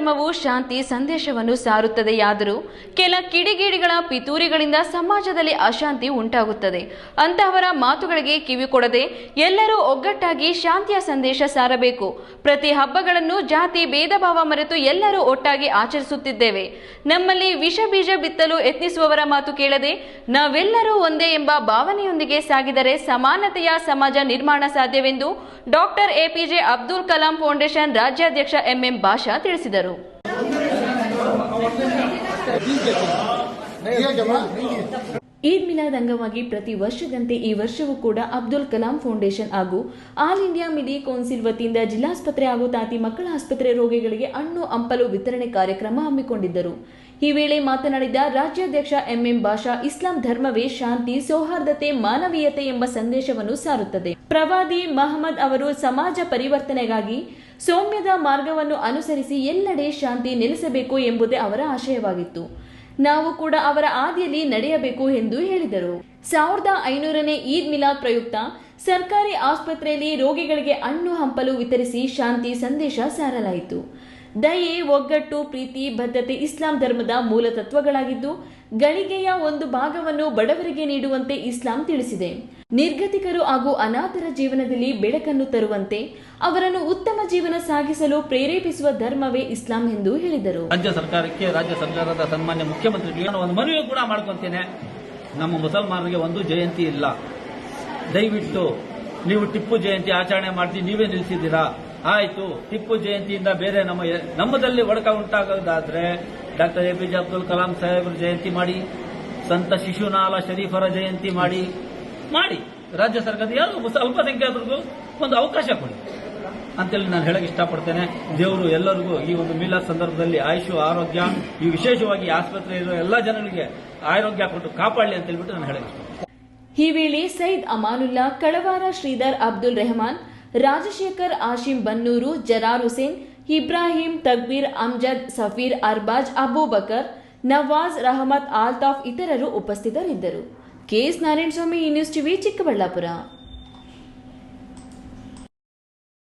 ಧರ್ಮವು ಶಾಂತಿ ಸಂದೇಶವನ್ನು ಸಾರುತ್ತದೆಯಾದರೂ ಕೆಲ ಕಿಡಿಗೇಡಿಗಳ ಪಿತೂರಿಗಳಿಂದ ಸಮಾಜದಲ್ಲಿ ಅಶಾಂತಿ ಉಂಟಾಗುತ್ತದೆ. ಅಂತಹವರ ಮಾತುಗಳಿಗೆ ಕಿವಿ ಕೊಡದೆ ಎಲ್ಲರೂ ಒಗ್ಗಟ್ಟಾಗಿ ಶಾಂತಿಯ ಸಂದೇಶ ಸಾರಬೇಕು. ಪ್ರತಿ ಹಬ್ಬಗಳನ್ನು ಜಾತಿ ಭೇದ ಭಾವ ಮರೆತು ಎಲ್ಲರೂ ಒಟ್ಟಾಗಿ ಆಚರಿಸುತ್ತಿದ್ದೇವೆ. ನಮ್ಮಲ್ಲಿ ವಿಷ ಬೀಜ ಬಿತ್ತಲು ಯತ್ನಿಸುವವರ ಮಾತು ಕೇಳದೆ ನಾವೆಲ್ಲರೂ ಒಂದೇ ಎಂಬ ಭಾವನೆಯೊಂದಿಗೆ ಸಾಗಿದರೆ ಸಮಾನತೆಯ ಸಮಾಜ ನಿರ್ಮಾಣ ಸಾಧ್ಯವೆಂದು doctor APJ Abdul Kalam foundation ರಾಜ್ಯಾಧ್ಯಕ್ಷ ಎಂಎಂ ಭಾಷಾ ತಿಳಿಸಿದರು. नहीं जमा नहीं ಈದ್ ಮಿಲಾದ್ ಅಂಗವಾಗಿ ಪ್ರತಿ ವರ್ಷದಂತೆ ಈ ವರ್ಷವೂ ಕೂಡ ಅಬ್ದುಲ್ ಕಲಾಂ ಫೌಂಡೇಶನ್ ಹಾಗೂ ಆಲ್ ಇಂಡಿಯಾ ಮಿಡಿ ಕೌನ್ಸಿಲ್ ವತಿಯಿಂದ ಜಿಲ್ಲಾಸ್ಪತ್ರೆ ಹಾಗೂ ತಾತಿ ಮಕ್ಕಳ ಆಸ್ಪತ್ರೆ ರೋಗಿಗಳಿಗೆ ಹಣ್ಣು, ಹಂಪಲು ವಿತರಣೆ ಕಾರ್ಯಕ್ರಮ ಹಮ್ಮಿಕೊಂಡಿದ್ದರು. ಈ ವೇಳೆ ಮಾತನಾಡಿದ ರಾಜ್ಯಾಧ್ಯಕ್ಷ ಎಂಎಂ ಬಾಷಾ, ಇಸ್ಲಾಂ ಧರ್ಮವೇ ಶಾಂತಿ, ಸೌಹಾರ್ದತೆ, ಮಾನವೀಯತೆ ಎಂಬ ಸಂದೇಶವನ್ನು ಸಾರುತ್ತದೆ. ಪ್ರವಾದಿ ಮಹಮ್ಮದ್ ಅವರು ಸಮಾಜ ಪರಿವರ್ತನೆಗಾಗಿ ಸೌಮ್ಯದ ಮಾರ್ಗವನ್ನು ಅನುಸರಿಸಿ ಎಲ್ಲೆಡೆ ಶಾಂತಿ ನೆಲೆಸಬೇಕು ಎಂಬುದೇ ಅವರ ಆಶಯವಾಗಿತ್ತು. ನಾವು ಕೂಡ ಅವರ ಹಾದಿಯಲ್ಲಿ ನಡೆಯಬೇಕು ಎಂದು ಹೇಳಿದರು. ಸಾವಿರದ ಐನೂರನೇ ಈದ್ ಮಿಲಾದ್ ಪ್ರಯುಕ್ತ ಸರ್ಕಾರಿ ಆಸ್ಪತ್ರೆಯಲ್ಲಿ ರೋಗಿಗಳಿಗೆ ಹಣ್ಣು ಹಂಪಲು ವಿತರಿಸಿ ಶಾಂತಿ ಸಂದೇಶ ಸಾರಲಾಯಿತು. ದಯೆ, ಒಗ್ಗಟ್ಟು, ಪ್ರೀತಿ ಬದ್ಧತೆ ಇಸ್ಲಾಂ ಧರ್ಮದ ಮೂಲ ತತ್ವಗಳಾಗಿದ್ದು, ಗಳಿಗೆಯ ಒಂದು ಭಾಗವನ್ನು ಬಡವರಿಗೆ ನೀಡುವಂತೆ ಇಸ್ಲಾಂ ತಿಳಿಸಿದೆ. ನಿರ್ಗತಿಕರು ಹಾಗೂ ಅನಾಥರ ಜೀವನದಲ್ಲಿ ಬೆಳಕನ್ನು ತರುವಂತೆ ಅವರನ್ನು ಉತ್ತಮ ಜೀವನ ಸಾಗಿಸಲು ಪ್ರೇರೇಪಿಸುವ ಧರ್ಮವೇ ಇಸ್ಲಾಂ ಎಂದು ಹೇಳಿದರು. ರಾಜ್ಯ ಸರ್ಕಾರಕ್ಕೆ ರಾಜ್ಯ ಸರ್ಕಾರದ ಸನ್ಮಾನ್ಯ ಮುಖ್ಯಮಂತ್ರಿ ಒಂದು ಮನವಿ ಕೂಡ ಮಾಡ್ಕೊಂತೇನೆ. ನಮ್ಮ ಮುಸಲ್ಮಾನರಿಗೆ ಒಂದು ಜಯಂತಿ ಇಲ್ಲ. ದಯವಿಟ್ಟು ನೀವು ಟಿಪ್ಪು ಜಯಂತಿ ಆಚರಣೆ ಮಾಡ್ತೀವಿ, ನೀವೇ ನಿಲ್ಲಿಸಿದ್ದೀರಾ? ಆಯ್ತು. ಟಿಪ್ಪು ಜಯಂತಿಯಿಂದ ಬೇರೆ ನಮ್ಮ ನಮ್ಮದಲ್ಲಿ ಒಡಕ ಉಂಟಾಗೋದಾದ್ರೆ doctor A P J Abdul Kalam ಸಾಹೇಬ್ರ ಜಯಂತಿ ಮಾಡಿ, ಸಂತ ಶಿಶುನಾಲ ಶರೀಫರ ಜಯಂತಿ ಮಾಡಿ ಮಾಡಿ. ರಾಜ್ಯ ಸರ್ಕಾರದ ಯಾರು ಅಲ್ಪಸಂಖ್ಯಾತರಿಗೂ ಒಂದು ಅವಕಾಶ ಕೊಡಿ. ಅಂತೇಳಿ ನಾನು ಹೇಳಕ್ ಇಷ್ಟಪಡ್ತೇನೆ. ದೇವರು ಎಲ್ಲರಿಗೂ ಈ ಒಂದು ಮೀಲಾ ಸಂದರ್ಭದಲ್ಲಿ ಆಯುಷು, ಆರೋಗ್ಯ, ಈ ವಿಶೇಷವಾಗಿ ಆಸ್ಪತ್ರೆ ಇರೋ ಎಲ್ಲ ಜನರಿಗೆ ಆರೋಗ್ಯ ಕೊಟ್ಟು ಕಾಪಾಡಲಿ ಅಂತ ಹೇಳ್ಬಿಟ್ಟು ನಾನು ಹೇಳಕ್ ಇಷ್ಟಪಡ್ತೇನೆ. ಈ ವೇಳೆ ಸೈದ್ ಅಮಾನುಲ್ಲಾ, ಕಳವಾರ ಶ್ರೀಧರ್ ಅಬ್ದುಲ್ ರೆಹಮಾನ್ ರಾಜಶೇಖರ್, ಆಶಿಂ ಬನ್ನೂರು, ಜರಾರ್ ಹುಸೇನ್, ಇಬ್ರಾಹಿಂ ತಕ್ಬೀರ್, ಅಮ್ಜದ್, ಸಫೀರ್, ಅರ್ಬಾಜ್, ಅಬೂಬಕರ್, ನವಾಜ್, ರಹಮತ್, ಆಲ್ತಾಫ್ ಇತರರು ಉಪಸ್ಥಿತರಿದ್ದರು. ಕೆಎಸ್ ನಾರಾಯಣಸ್ವಾಮಿ, ಈ ನ್ಯೂಸ್ ಟಿವಿ, ಚಿಕ್ಕಬಳ್ಳಾಪುರ.